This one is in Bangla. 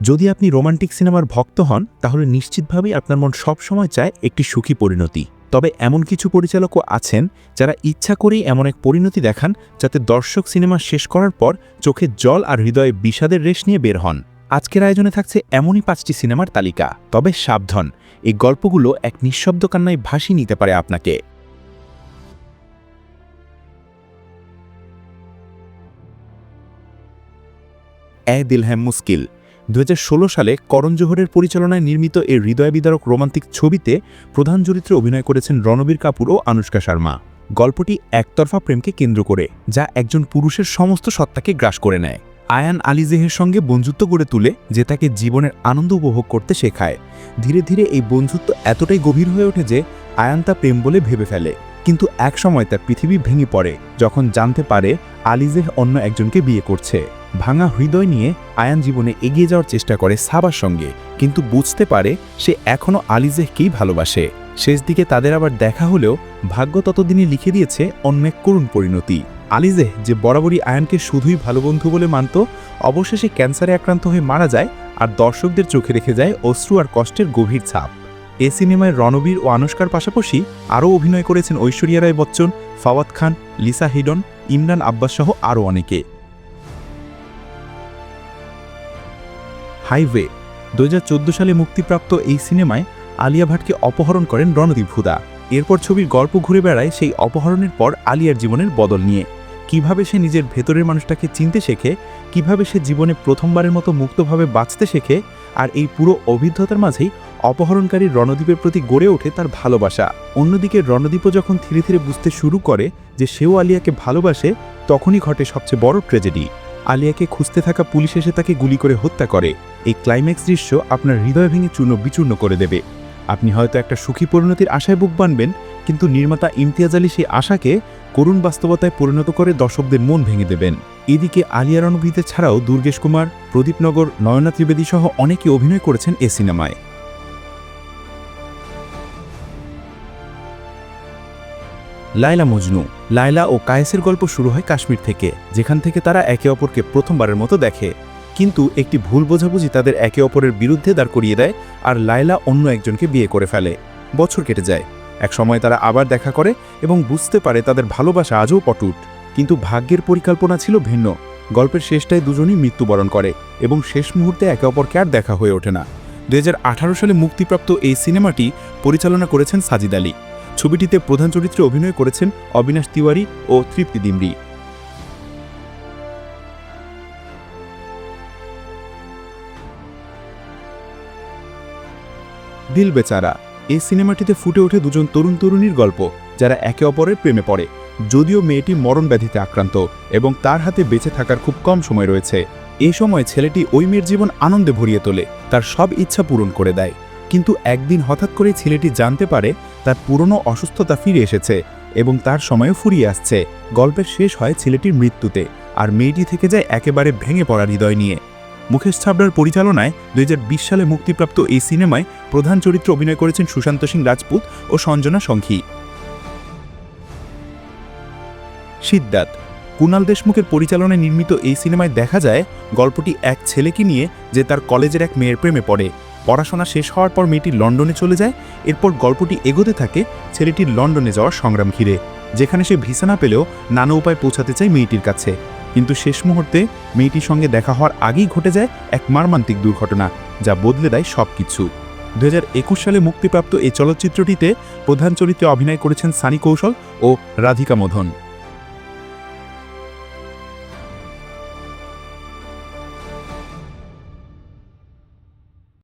যদি আপনি রোমান্টিক সিনেমার ভক্ত হন, তাহলে নিশ্চিতভাবেই আপনার মন সবসময় চায় একটি সুখী পরিণতি। তবে এমন কিছু পরিচালকও আছেন, যারা ইচ্ছা করেই এমন এক পরিণতি দেখান, যাতে দর্শক সিনেমা শেষ করার পর চোখে জল আর হৃদয়ে বিষাদের রেশ নিয়ে বের হন। আজকের আয়োজনে থাকছে এমনই পাঁচটি সিনেমার তালিকা। তবে সাবধান, এই গল্পগুলো এক নিঃশব্দ কান্নায় ভাসি নিতে পারে আপনাকে। এ দিলহ্যাম মুস্কিল দু হাজার ষোলো সালে করণ জোহরের পরিচালনায় নির্মিত এই হৃদয় বিদারক রোমান্টিক ছবিতে প্রধান চরিত্রে অভিনয় করেছেন রণবীর কাপুর ও আনুষ্কা শর্মা। গল্পটি একতরফা প্রেমকে কেন্দ্র করে, যা একজন পুরুষের সমস্ত সত্তাকে গ্রাস করে নেয়। আয়ান আলিজেহের সঙ্গে বন্ধুত্ব গড়ে তুলে, যে তাকে জীবনের আনন্দ উপভোগ করতে শেখায়। ধীরে ধীরে এই বন্ধুত্ব এতটাই গভীর হয়ে ওঠে যে, আয়ান তা প্রেম বলে ভেবে ফেলে। কিন্তু একসময় তার পৃথিবী ভেঙে পড়ে, যখন জানতে পারে আলিজেহ অন্য একজনকে বিয়ে করছে। ভাঙা হৃদয় নিয়ে আয়ান জীবনে এগিয়ে যাওয়ার চেষ্টা করে সাবার সঙ্গে, কিন্তু বুঝতে পারে সে এখনও আলিজেহকেই ভালোবাসে। শেষ দিকে তাদের আবার দেখা হলেও ভাগ্য ততদিনই লিখে দিয়েছে অন্য এক করুণ পরিণতি। আলিজেহ যে বরাবরই আয়ানকে শুধুই ভালো বন্ধু বলে মানত, অবশেষে ক্যান্সারে আক্রান্ত হয়ে মারা যায় আর দর্শকদের চোখে রেখে যায় অশ্রু আর কষ্টের গভীর ছাপ। এ সিনেমায় রণবীর ও আনুষ্কার পাশাপাশি আরও অভিনয় করেছেন ঐশ্বরিয়া রায় বচ্চন, ফাওয়াদ খান, লিসা হিডন, ইমরান আব্বাস সহ আরও অনেকে। হাইওয়ে। দু হাজার চোদ্দ সালে মুক্তিপ্রাপ্ত এই সিনেমায় আলিয়া ভাটকে অপহরণ করেন রণদীপ হুদা। এরপর ছবির গল্প ঘুরে বেড়ায় সেই অপহরণের পর আলিয়ার জীবনের বদল নিয়ে। কীভাবে সে নিজের ভেতরের মানুষটাকে চিনতে শেখে, কীভাবে সে জীবনে প্রথমবারের মতো মুক্তভাবে বাঁচতে শেখে, আর এই পুরো অভিজ্ঞতার মাঝেই অপহরণকারী রণদ্বীপের প্রতি গড়ে ওঠে তার ভালোবাসা। অন্যদিকে রণদ্বীপও যখন ধীরে ধীরে বুঝতে শুরু করে যে সেও আলিয়াকে ভালোবাসে, তখনই ঘটে সবচেয়ে বড় ট্র্যাজেডি। আলিয়াকে খুঁজতে থাকা পুলিশ এসে তাকে গুলি করে হত্যা করে। এই ক্লাইম্যাক্স দৃশ্য আপনার হৃদয় ভেঙে চূর্ণ বিচূর্ণ করে দেবে। আপনি হয়তো একটা সুখী পরিণতির আশায় বুক বানবেন, কিন্তু নির্মাতা ইমতিয়াজ আলী সেই আশাকে করুণ বাস্তবতায় পরিণত করে দর্শকদের মন ভেঙে দেবেন। এদিকে আলিয়া রণভীতে ছাড়াও দুর্গেশ কুমার, প্রদীপনগর, নয়না ত্রিবেদী সহ অনেকে অভিনয় করেছেন এ সিনেমায়। লায়লা মজনু, লায়লা ও কায়েসের গল্প শুরু হয় কাশ্মীর থেকে, যেখান থেকে তারা একে অপরকে প্রথমবারের মতো দেখে। কিন্তু একটি ভুল বোঝাবুঝি তাদের একে অপরের বিরুদ্ধে দাঁড় করিয়ে দেয় আর লায়লা অন্য একজনকে বিয়ে করে ফেলে। বছর কেটে যায়। এক সময় তারা আবার দেখা করে এবং বুঝতে পারে তাদের ভালোবাসা আজও পটুট কিন্তু ভাগ্যের পরিকল্পনা ছিল ভিন্ন। গল্পের শেষটায় দুজনই মৃত্যুবরণ করে এবং শেষ মুহূর্তে একে অপরকে আর দেখা হয়ে ওঠে না। দুই হাজার আঠারো সালে মুক্তিপ্রাপ্ত এই সিনেমাটি পরিচালনা করেছেন সাজিদ আলী। ছবিটিতে প্রধান চরিত্রে অভিনয় করেছেন অবিনাশ তিওয়ারি ও তৃপ্তি দিমরি। দিল বেচারা এই সিনেমাটিতে ফুটে ওঠে দুজন তরুণ তরুণীর গল্প, যারা একে অপরের প্রেমে পড়ে। যদিও মেয়েটি মরণ ব্যাধিতে আক্রান্ত এবং তার হাতে বেঁচে থাকার খুব কম সময় রয়েছে এই সময় ছেলেটি ওই মেয়ের জীবন আনন্দে ভরিয়ে তোলে, তার সব ইচ্ছা পূরণ করে দেয়। কিন্তু একদিন হঠাৎ করে ছেলেটি জানতে পারে তার পুরনো অসুস্থতা ফিরে এসেছে এবং তার সময়ও ফুরিয়ে আসছে। গল্পের শেষ হয় ছেলেটির মৃত্যুতে আর মেয়েটি থেকে যায় একেবারে ভেঙে পড়া হৃদয় নিয়ে। মুকেশ ছাবড়ার পরিচালনায় দুই বিশ সালে মুক্তিপ্রাপ্ত এই সিনেমায় প্রধান চরিত্রে অভিনয় করেছেন সুশান্ত সিং রাজপুত ও সঞ্জনা সংখী সিদ্ধার্থ কুণাল দেশমুখের পরিচালনায় নির্মিত এই সিনেমায় দেখা যায় গল্পটি এক ছেলেকে নিয়ে যে তার কলেজের এক মেয়ের প্রেমে পড়ে। পড়াশোনা শেষ হওয়ার পর মেয়েটি লন্ডনে চলে যায়। এরপর গল্পটি এগোতে থাকে ছেলেটির লন্ডনে যাওয়ার সংগ্রাম ঘিরে, যেখানে সে ভিসা না পেলেও নানা উপায় পৌঁছাতে চায় মেয়েটির কাছে। কিন্তু শেষ মুহূর্তে মেয়েটির সঙ্গে দেখা হওয়ার আগেই ঘটে যায় এক মারমান্তিক দুর্ঘটনা, যা বদলে দেয় সব কিছু দু হাজার একুশ সালে মুক্তিপ্রাপ্ত এই চলচ্চিত্রটিতে প্রধান চরিত্রে অভিনয় করেছেন সানি কৌশল ও রাধিকা মধন